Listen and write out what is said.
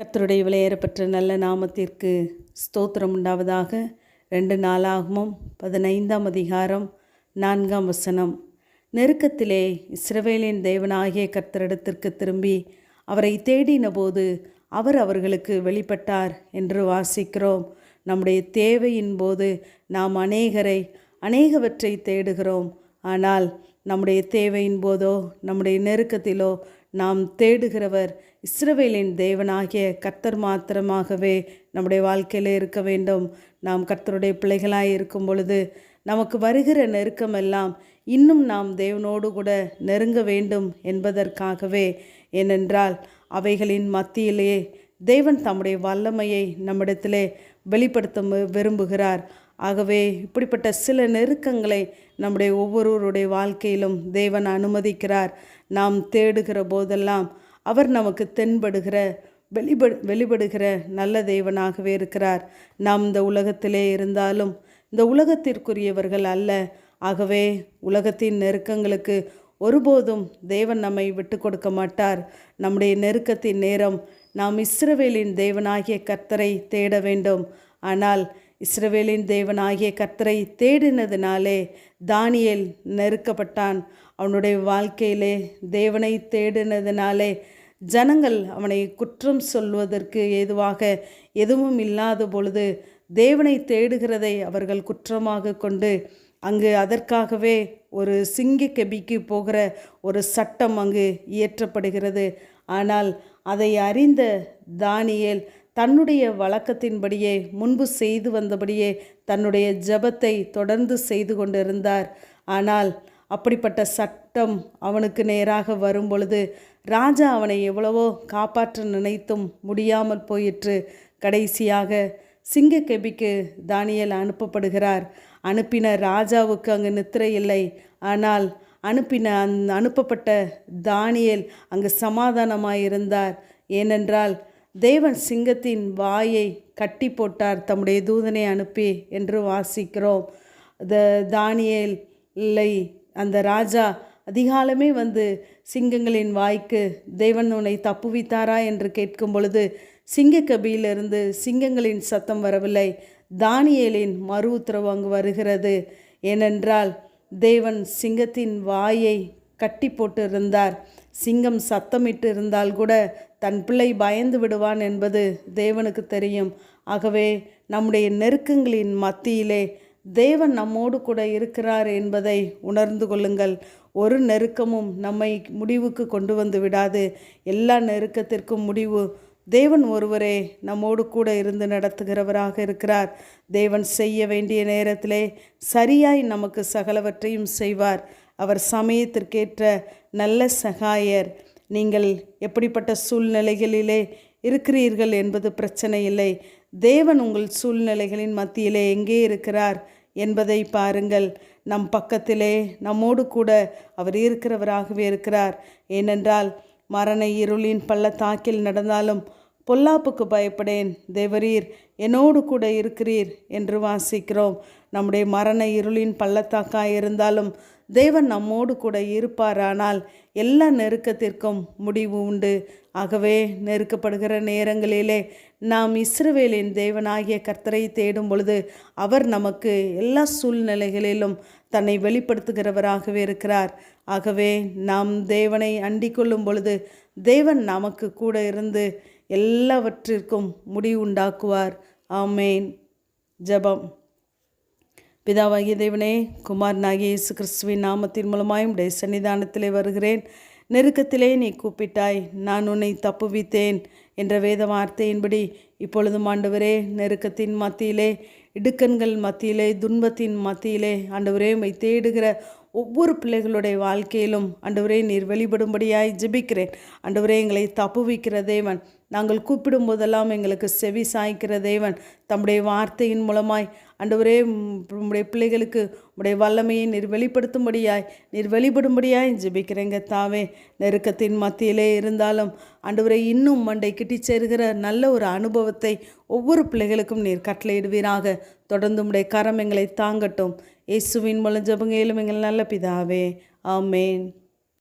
கர்த்தருடைய விலையேறப்பெற்ற நல்ல நாமத்திற்கு ஸ்தோத்திரம் உண்டாவதாக. ரெண்டு நாளாகமும் பதினைந்தாம் அதிகாரம் நான்காம் வசனம். நெருக்கத்திலே இஸ்ரவேலின் தேவனாகிய கர்த்தரிடத்திற்கு திரும்பி அவரை தேடின போது அவர் அவர்களுக்கு வெளிப்பட்டார் என்று வாசிக்கிறோம். நம்முடைய தேவையின் போது நாம் அநேகரை அநேகவற்றை தேடுகிறோம். ஆனால் நம்முடைய தேவையின் போதோ நம்முடைய நெருக்கத்திலோ நாம் தேடுகிறவர் இஸ்ரவேலின் தேவனாகிய கர்த்தர் மாத்திரமாகவே நம்முடைய வாழ்க்கையில் இருக்க வேண்டும். நாம் கர்த்தருடைய பிள்ளைகளாய் இருக்கும் பொழுது நமக்கு வருகிற நெருக்கமெல்லாம் இன்னும் நாம் தேவனோடு கூட நெருங்க வேண்டும் என்பதற்காகவே. ஏனென்றால் அவைகளின் மத்தியிலேயே தேவன் தம்முடைய வல்லமையை நம்மிடத்திலே வெளிப்படுத்த விரும்புகிறார். ஆகவே இப்படிப்பட்ட சில நெருக்கங்களை நம்முடைய ஒவ்வொருவருடைய வாழ்க்கையிலும் தேவன் அனுமதிக்கிறார். நாம் தேடுகிற போதெல்லாம் அவர் நமக்கு தென்படுகிற வெளிப்படு வெளிப்படுகிற நல்ல தேவனாகவே இருக்கிறார். நாம் இந்த உலகத்திலே இருந்தாலும் இந்த உலகத்திற்குரியவர்கள் அல்ல. ஆகவே உலகத்தின் நெருக்கங்களுக்கு ஒருபோதும் தேவன் நம்மை விட்டு கொடுக்க மாட்டார். நம்முடைய நெருக்கத்தின் நேரம் நாம் இஸ்ரவேலின் தேவனாகிய கர்த்தரை தேட வேண்டும். ஆனால் இஸ்ரவேலின் தேவனாகிய கர்த்தரை தேடினதினாலே தானியேல் நெருக்கப்பட்டான். அவனுடைய வாழ்க்கையிலே தேவனை தேடினதினாலே ஜனங்கள் அவனை குற்றம் சொல்வதற்கு ஏதுவாக எதுவும் இல்லாத பொழுது தேவனை தேடுகிறதை அவர்கள் குற்றமாக கொண்டு அங்கு அதற்காகவே ஒரு சிங்க கெபிக்கு போகிற ஒரு சட்டம் அங்கு இயற்றப்படுகிறது. ஆனால் அதை அறிந்த தானியேல் தன்னுடைய வழக்கத்தின்படியே முன்பு செய்து வந்தபடியே தன்னுடைய ஜெபத்தை தொடர்ந்து செய்து கொண்டிருந்தார். ஆனால் அப்படிப்பட்ட சட்டம் அவனுக்கு நேராக வரும்பொழுது ராஜா அவனை எவ்வளவோ காப்பாற்ற நினைத்தும் முடியாமல் போயிற்று. கடைசியாக சிங்கக்கெபிக்கு தானியல் அனுப்பப்படுகிறார். அனுப்பின ராஜாவுக்கு அங்கு நித்திரை இல்லை. ஆனால் அனுப்பின அந் அனுப்பப்பட்ட தானியேல் அங்கு சமாதானமாயிருந்தார். ஏனென்றால் தேவன் சிங்கத்தின் வாயை கட்டி போட்டார் தம்முடைய தூதனை அனுப்பி என்று வாசிக்கிறோம். த தானியலை அந்த ராஜா அதிகாலமே வந்து சிங்கங்களின் வாய்க்கு தேவன் உன்னை தப்புவித்தாரா என்று கேட்கும் பொழுது சிங்கக்கபியிலிருந்து சிங்கங்களின் சத்தம் வரவில்லை. தானியலின் மறு உத்தரவு அங்கு வருகிறது. ஏனென்றால் தேவன் சிங்கத்தின் வாயை கட்டி போட்டு இருந்தார் சிங்கம் சத்தமிட்டு இருந்தால் கூட தன் பிள்ளை பயந்து விடுவான் என்பது தேவனுக்கு தெரியும். ஆகவே நம்முடைய நெருக்கங்களின் மத்தியிலே தேவன் நம்மோடு கூட இருக்கிறார் என்பதை உணர்ந்து கொள்ளுங்கள். ஒரு நெருக்கமும் நம்மை முடிவுக்கு கொண்டு வந்து விடாது. எல்லா நெருக்கத்திற்கும் முடிவு தேவன் ஒருவரே நம்மோடு கூட இருந்து நடத்துகிறவராக இருக்கிறார். தேவன் செய்ய வேண்டிய நேரத்திலே சரியாய் நமக்கு சகலவற்றையும் செய்வார். அவர் சமயத்திற்கேற்ற நல்ல சகாயர். நீங்கள் எப்படிப்பட்ட சூழ்நிலைகளிலே இருக்கிறீர்கள் என்பது பிரச்சனை இல்லை. தேவன் உங்கள் சூழ்நிலைகளின் மத்தியிலே எங்கே இருக்கிறார் என்பதை பாருங்கள். நம் பக்கத்திலே நம்மோடு கூட அவர் இருக்கிறவராகவே இருக்கிறார். ஏனென்றால் மரண இருளின் பள்ளத்தாக்கில் நடந்தாலும் பொல்லாப்புக்கு பயப்படேன். தேவரீர் என்னோடு கூட இருக்கிறீர் என்று வாசிக்கிறோம். நம்முடைய மரண இருளின் பள்ளத்தாக்காக இருந்தாலும் தேவன் நம்மோடு கூட இருப்பாரானால் எல்லா நெருக்கத்திற்கும் முடிவு உண்டு. ஆகவே நெருக்கப்படுகிற நேரங்களிலே நாம் இஸ்ரவேலின் தேவனாகிய கர்த்தரை தேடும் பொழுது அவர் நமக்கு எல்லா சூழ்நிலைகளிலும் தன்னை வெளிப்படுத்துகிறவராகவே இருக்கிறார். ஆகவே நாம் தேவனை அண்டிக் கொள்ளும் பொழுது தேவன் நமக்கு கூட இருந்து எல்லாவற்றிற்கும் முடிவு உண்டாக்குவார். ஆமேன். ஜெபம். பிதாவாகிய தேவனே குமாரனாகிய இயேசு கிறிஸ்துவின் நாமத்தின் மூலமாயும் உடைய சன்னிதானத்திலே வருகிறேன். நெருக்கத்திலே நீ கூப்பிட்டாய் நான் உன்னை தப்புவித்தேன் என்ற வேத வார்த்தையின்படி இப்பொழுதும் ஆண்டவரே நெருக்கத்தின் மத்தியிலே இடுக்கண்கள் மத்தியிலே துன்பத்தின் மத்தியிலே ஆண்டவரே உம்மை தேடுகிற ஒவ்வொரு பிள்ளைகளுடைய வாழ்க்கையிலும் ஆண்டவரே நீர் வெளிப்படும்படியாய் ஜெபிக்கிறேன். ஆண்டவரே எங்களை தப்புவிக்கிற தேவன் நாங்கள் கூப்பிடும் போதெல்லாம் எங்களுக்கு செவி சாய்க்கிற தேவன். தம்முடைய வார்த்தையின் மூலமாய் அண்டவரே உம்முடைய பிள்ளைகளுக்கு உடைய வல்லமையை நீர் வெளிப்படுத்தும்படியாய் நீர் வெளிப்படும்படியாய் ஜெபிக்கிறேங்க தாவே. நெருக்கத்தின் மத்தியிலே இருந்தாலும் ஆண்டவரே இன்னும் மண்டை கிட்டி சேருகிற நல்ல ஒரு அனுபவத்தை ஒவ்வொரு பிள்ளைகளுக்கும் நீர் கட்டளையிடுவீராக. தொடர்ந்து உடைய கரம் எங்களை தாங்கட்டும். இயேசுவின் மூலம் ஜபங்கையிலும் எங்கள் நல்ல பிதாவே. ஆமேன்.